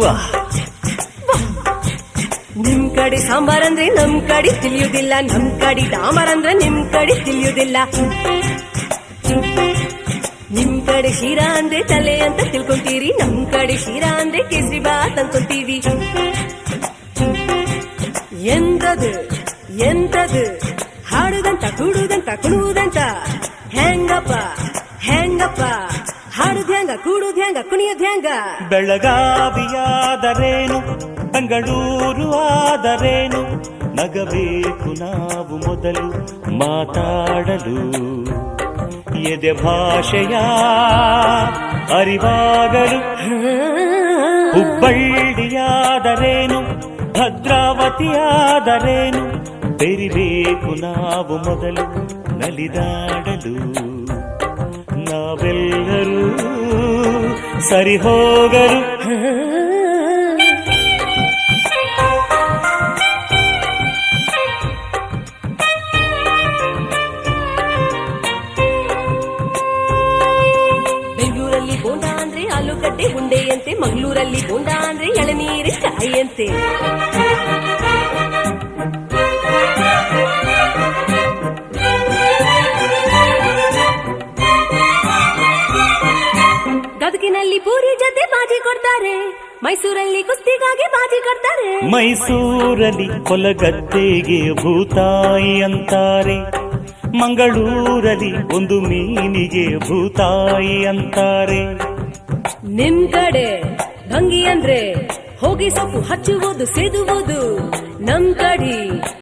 ವಾಹ್ ನಿಮ್ ಕಡೆ ಸಾಂಬಾರ್ ಅಂದ್ರೆ ನಮ್ ಕಡೆ ತಿಳಿಯುದಿಲ್ಲ ನಮ್ ಕಡೆ ಡಾಂಬರ್ ಅಂದ್ರೆ ನಿಮ್ ಕಡೆ ತಿಳಿಯುದಿಲ್ಲ ನಿಮ್ ಕಡೆ ಶಿರಾ ಅಂದ್ರೆ ತಲೆ ಅಂತ ತಿಳ್ಕೊಂತೀರಿ ನಮ್ ಕಡೆ ಶಿರಾ ಅಂದ್ರೆ ಕೇಸರಿ ಬಾತ್ ಅನ್ಕೊಂತೀವಿ ಎಂತದು ಎಂತದು ಹಾಡುದಂತ ಕೂಡುದಂತ ಕುಣುವುದಂತ ಕೂಡುದ್ ಹೆಂಗ ಕುಣಿಯೋದ್ ಬೆಳಗಾವಿಯಾದರೇನು? ಬೆಂಗಳೂರು ಆದರೇನು? ನಗಬೇಕು ನಾವು ಮೊದಲು ಮಾತಾಡಲು. ಎದೆ ಭಾಷೆಯ ಅರಿವಾಗಲು. ಹುಬ್ಬಳ್ಳಿಯಾದರೇನು? ಭದ್ರಾವತಿಯಾದರೇನು? ಬೆರಿಬೇಕು ನಾವು ಮೊದಲು ನಲಿದಾಡಲು. ನಾವೆಲ್ಲರೂ ಸರಿ ಹೋಗಲು ಬೆಂಗಳೂರಲ್ಲಿ ಬೋಂಡ ಅಂದ್ರೆ ಆಲೂಗಡ್ಡೆ ಉಂಡೆಯಂತೆ ಮಂಗಳೂರಲ್ಲಿ ಬೋಂಡ ಅಂದ್ರೆ ಎಳನೀರಿನ ಕಾಯಿಯಂತೆ ಗದಗಿನಲ್ಲಿ ಪೂರಿ ಜೊತೆ ಬಾಜಿ ಕೊಡ್ತಾರೆ. ಮೈಸೂರಲ್ಲಿ ಕುಸ್ತಿಗಾಗಿ ಬಾಜಿ ಕೊಡ್ತಾರೆ. ಮೈಸೂರಲ್ಲಿ ಕೊಲಗದ್ದೆಗೆ ಭೂತಾಯಿ ಅಂತಾರೆ. ಮಂಗಳೂರಲ್ಲಿ ಒಂದು ಮೀನಿಗೆ ಭೂತಾಯಿ ಅಂತಾರೆ. ನಿಮ್ ಕಡೆ ಭಂಗಿ ಅಂದ್ರೆ ಹೋಗಿ ಸೊಪ್ಪು ಹಚ್ಚುವುದು ಸೇದುವುದು. ನಮ್ ಕಡೆ